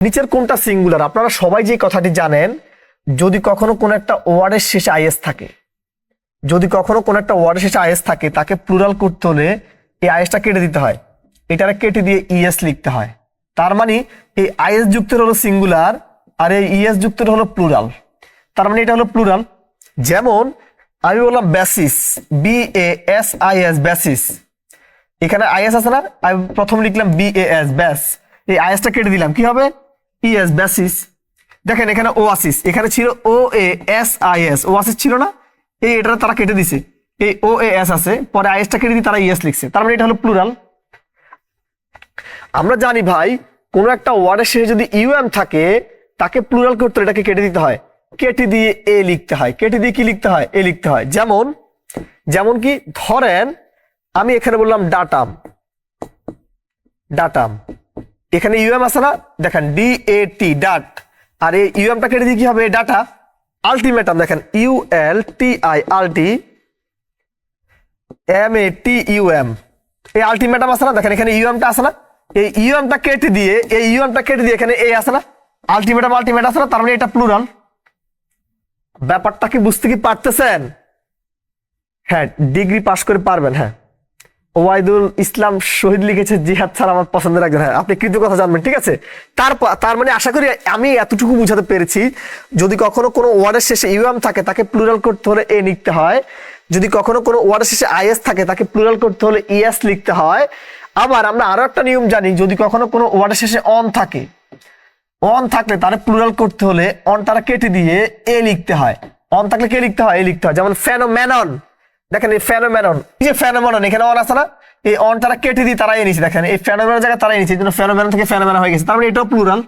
নিচের কোনটা সিঙ্গুলার আপনারা সবাই যে কথাটি জানেন, যদি কখনো কোনো একটা ওয়ার্ডের শেষে আইএস থাকে, যদি কখনো কোনো একটা ওয়ার্ডের শেষে আইএস থাকে, তাকে প্লুরাল করতে হলে এই আইএসটা কেটে দিতে হয়। এটারে কেটে দিয়ে ইএস লিখতে হয়। তার মানে এই আইএস যুক্তের হলো সিঙ্গুলার আর এই ইএস যুক্তের হলো প্লুরাল তার মানে এটা হলো প্লুরাল যেমন, আমি বললাম basis B A S I S basis এখানে আইএস আছে না? আমি প্রথম লিখলাম বি এ এস ব্যাস। এই আইএসটা কেটে দিলাম। কি হবে? ইএস বেসিস দেখেন এখানে ওয়াসিস এখানে ছিল O A S I S oasis ছিল না? এই এটা তারা কেটে দিছে। এই ও এ এস আছে, পরে আইএসটা কেটে দিয়ে তারা ইএস লিখছে। তার মানে এটা হলো প্লুরাল আমরা জানি ভাই, কোনো একটা ওয়ার্ডের শেষে যদি ইউএম থাকে, তাকে প্লুরাল করতে এটাকে কেটে দিতে হয়। কেটে দিয়ে এ লিখতে হয়। কেটে দিয়ে কি লিখতে হয়? এ লিখতে হয়। যেমন যেমন কি, ধরেন, আমি এখানে বললাম ডাটাম ডাটাম এখানে ইউএম আছে না? দেখেন ডি এ টি ডাট আর এই ইউএমটা কেটে দিয়ে কি হবে? ডাটা আলটিমেটাম দেখেন U L T I ulti M A T U M এই আলটিমেটাম আছে না? দেখেন, এখানে ইউএমটা আছে না? এই ইউএমটা কেটে দিয়ে, এই ইউএমটা কেটে দিয়ে এখানে এ আছে না? আলটিমেটাম আলটিমেট আছে না? তার মানে এটা প্লুরাল ব্যাপারটা কি বুঝতে কি পারতেছেন? হ্যাঁ ডিগ্রি পাশ করে পারবেন হ্যাঁ। ওয়াইদুল ইসলাম শহীদ লিখেছে জিহাদ স্যার আমার পছন্দের একজন হ্যাঁ আপনি কৃত কথা জানবেন, ঠিক আছে? তারপর, তার মানে আশা করি আমি এতটুকু বুঝাতে পেরেছি, যদি কখনো কোনো ওয়ার্ডের শেষে ইউএম থাকে, তাকে প্লুরাল করতে হলে এ লিখতে হয়। যদি কখনো কোনো ওয়ার্ডের শেষে আইএস থাকে, তাকে প্লুরাল করতে হলে ইএস লিখতে হয়। আবার আমরা আরও একটা নিয়ম জানি, যদি কখনো কোনো ওয়ার্ডের শেষে অন থাকে, অন থাকলে তারা প্লুরাল করতে হলে অন তারা কেটে দিয়ে এ লিখতে হয়। অন থাকলে কে লিখতে হয়? এ লিখতে হয়। যেমন ফ্যানোম্যানন দেখেন এই ফ্যানোম্যানন এই যে ফ্যানোম্যানন এখানে অন আছে না? এই অন তারা কেটে দিয়ে তারা এনেছে, দেখেন, এই ফ্যানোম্যানের জায়গায় তারা এনেছে, এই জন্য ফ্যানোম্যানন থেকে ফ্যানোম্যান হয়ে গেছে। তার মানে এটাও প্লুরাল